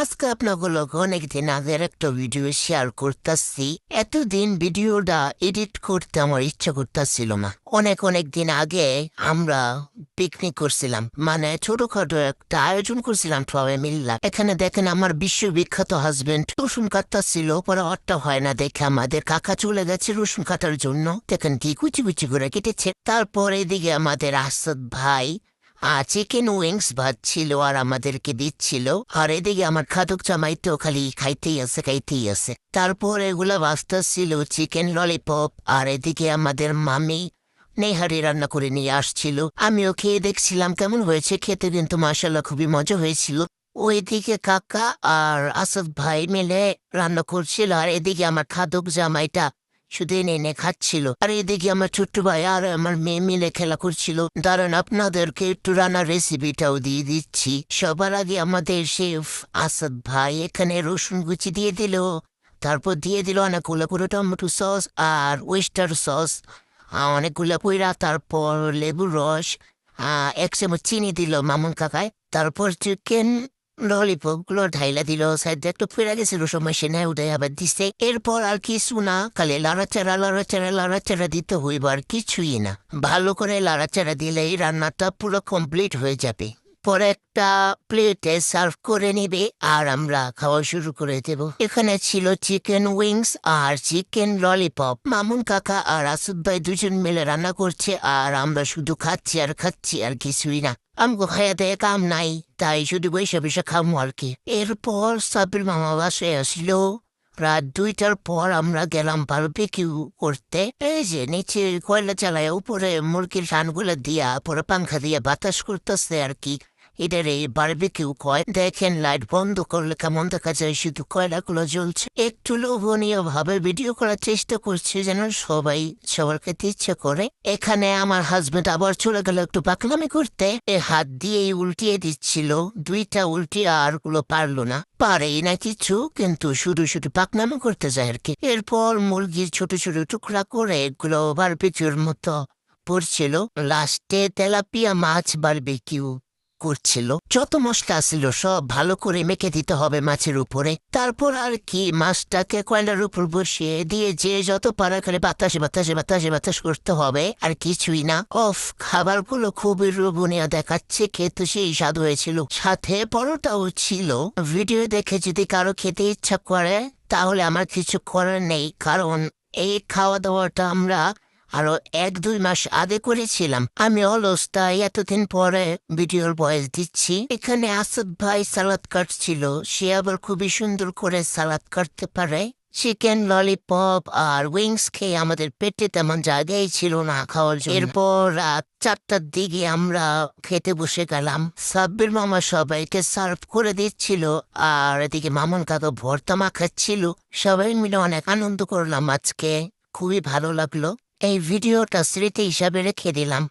আজকে আপনাগুলো অনেকদিন আগের একটা ভিডিও শেয়ার করতেছি। এতদিন ভিডিওটা এডিট করতে আমার ইচ্ছা করতেছিল না। অনেক অনেক দিন আগে আমরা পিকনিক করছিলাম। মানে ছোটখাটো একটা আয়োজন করছিলাম সবাই মিল্লা। এখানে দেখেন আমার বিশ্ববিখ্যাত হাজবেন্ড রসুন কাটতেছিল। পরে অট্টা হয় না দেখে আমাদের কাকা চলে গেছে রসুন কাটার জন্য। দেখেন কি কুচি কুচি করে কেটেছে। তারপর এদিকে আমাদের আসাদ ভাই চিকেন উইংস ভাত ছিল আর আমাদেরকে দিচ্ছিল? আর এদিকে আমার খাদক জামাই তো খালি খাইতেই আছে খাইতেই আছে। তারপর এগুলা বাস্তা ছিল চিকেন ললিপপ আর এদিকে আমাদের মামি নেহারি রান্না করে নিয়ে আসছিল। আমিও খেয়ে দেখছিলাম কেমন হয়েছে, খেতে কিন্তু মাসাল্লাহ খুবই মজা হয়েছিল। ওইদিকে কাকা আর আসফ ভাই মিলে রান্না করছিল, আর এদিকে আমার খাদক জামাইটা শুধু এনে এনে খাচ্ছিল। আর এদিকে আমার ছোট্ট ভাই আর আমার মেয়ে মিলে খেলা করছিল। দাঁড়ান, আপনাদেরকে একটু রান্নার রেসিপিটাও দিয়ে দিচ্ছি। সবার আগে আমাদের শেফ আসাদ ভাই এখানে রসুন কুচি দিয়ে দিল। তারপর দিয়ে দিল অনেকগুলো করে টমেটো সস আর ওয়েস্টার সস অনেকগুলো পইরা, তারপর লেবুর রস। এক চামচ চিনি দিল মামুন কাকায়। তারপর চিকেন ললিপপগুলো ঢাইলা দিল, সাইড একটু ফিরে গেছিল, সময় সে নেয় উঠে আবার দিছে। এরপর আর কিছু না, খালি লাড়াচাড়া লাড়াচাড়া লাড়াচাড়া দিতে হইব আর কিছুই না। ভালো করে লাড়াচাড়া দিলেই রান্নাটা পুরো কমপ্লিট হয়ে যাবে। পরে একটা প্লেটে সার্ভ করে নিবে আর আমরা খাওয়া শুরু করে দেব। এখানে ছিল চিকেন উইংস আর চিকেন ললিপপ। মামুন কাকা আর আসুদ ভাই দুজন মিলে রান্না করছে আর আমরা শুধু খাচ্ছি আর খাচ্ছি আর কিছুই না। আমগো খাইয়া দেয় কাম নাই তাই শুধু বৈশে বৈশে খামো আর কি এরপর সাবির মামা বাসায় আসলো রাত দুইটার পর আমরা গেলাম বারবিকিউ করতে এই যে নিচে কয়লা চালায় উপরে মুরগির সানগুলো দিয়া পরে পাংখা দিয়া বাতাস করতেছে আর কি এটার এই বারবিকিউ কয়, দেখেন লাইট বন্ধ করলে কেমন দেখা যায়? শুধু কয়লাগুলো জ্বলছে। একটু লোভনীয় ভাবে ভিডিও করার চেষ্টা করছে যেন সবাই সবার খেতে ইচ্ছে করে। এখানে আমার হাজবেন্ড আবার চলে গেল একটু পাকলামি করতে। এ হাত দিয়েই উল্টিয়ে দিচ্ছিল। দুইটা উল্টিয়ে আরগুলো পারল না। পারেই না কিছু, কিন্তু শুধু শুধু পাকনামি করতে যায় আর কি। এরপর মুরগির ছোট ছোট টুকরা করে এগুলো বারবিকিউর মতো পড়ছিল লাস্টে তেলাপিয়া মাছ বারবিকিউ। করছিল। যত মশলা ছিল, সব ভালো করে মেখে দিতে হবে মাছের উপরে। তারপর আর কি, মাছটাকে কয়লার উপর বসিয়ে দিয়ে যে যত পারা করে বাতাসে বাতাসে বাতাসে, বাতাস করতে হবে, আর কিছুই না। অফ, খাবারগুলো খুবই রোবনীয় দেখাচ্ছে, খেতে সেই স্বাদ হয়েছিল। সাথে পরোটাও ছিল। ভিডিও দেখে যদি কারও খেতে ইচ্ছা করে, তাহলে আমার কিছু করার নেই, কারণ এই খাওয়া দাওয়াটা আমরা আরও এক দুই মাস আগে করেছিলাম। আমি অলস তাই এতদিন পরে ভিডিওর বয়স দিচ্ছি। এখানে আসাদ ভাই সালাদ কাটছিল। সে আবার খুবই সুন্দর করে সালাদ কাটতে পারে। চিকেন ললিপপ আর উইংস খেয়ে আমাদের পেটে তেমন জায়গাই ছিল না খাওয়ার জন্য। এরপর রাত চারটার দিকে আমরা খেতে বসে গেলাম। সাব্বির মামা সবাইকে সার্ভ করে দিচ্ছিল আর এদিকে মামন কাকা ভর্তা মাখাচ্ছিল। সবাই মিলে অনেক আনন্দ করলাম আজকে। খুবই ভালো লাগল। এই ভিডিওটা স্মৃতি হিসাবে রেখে দিলাম।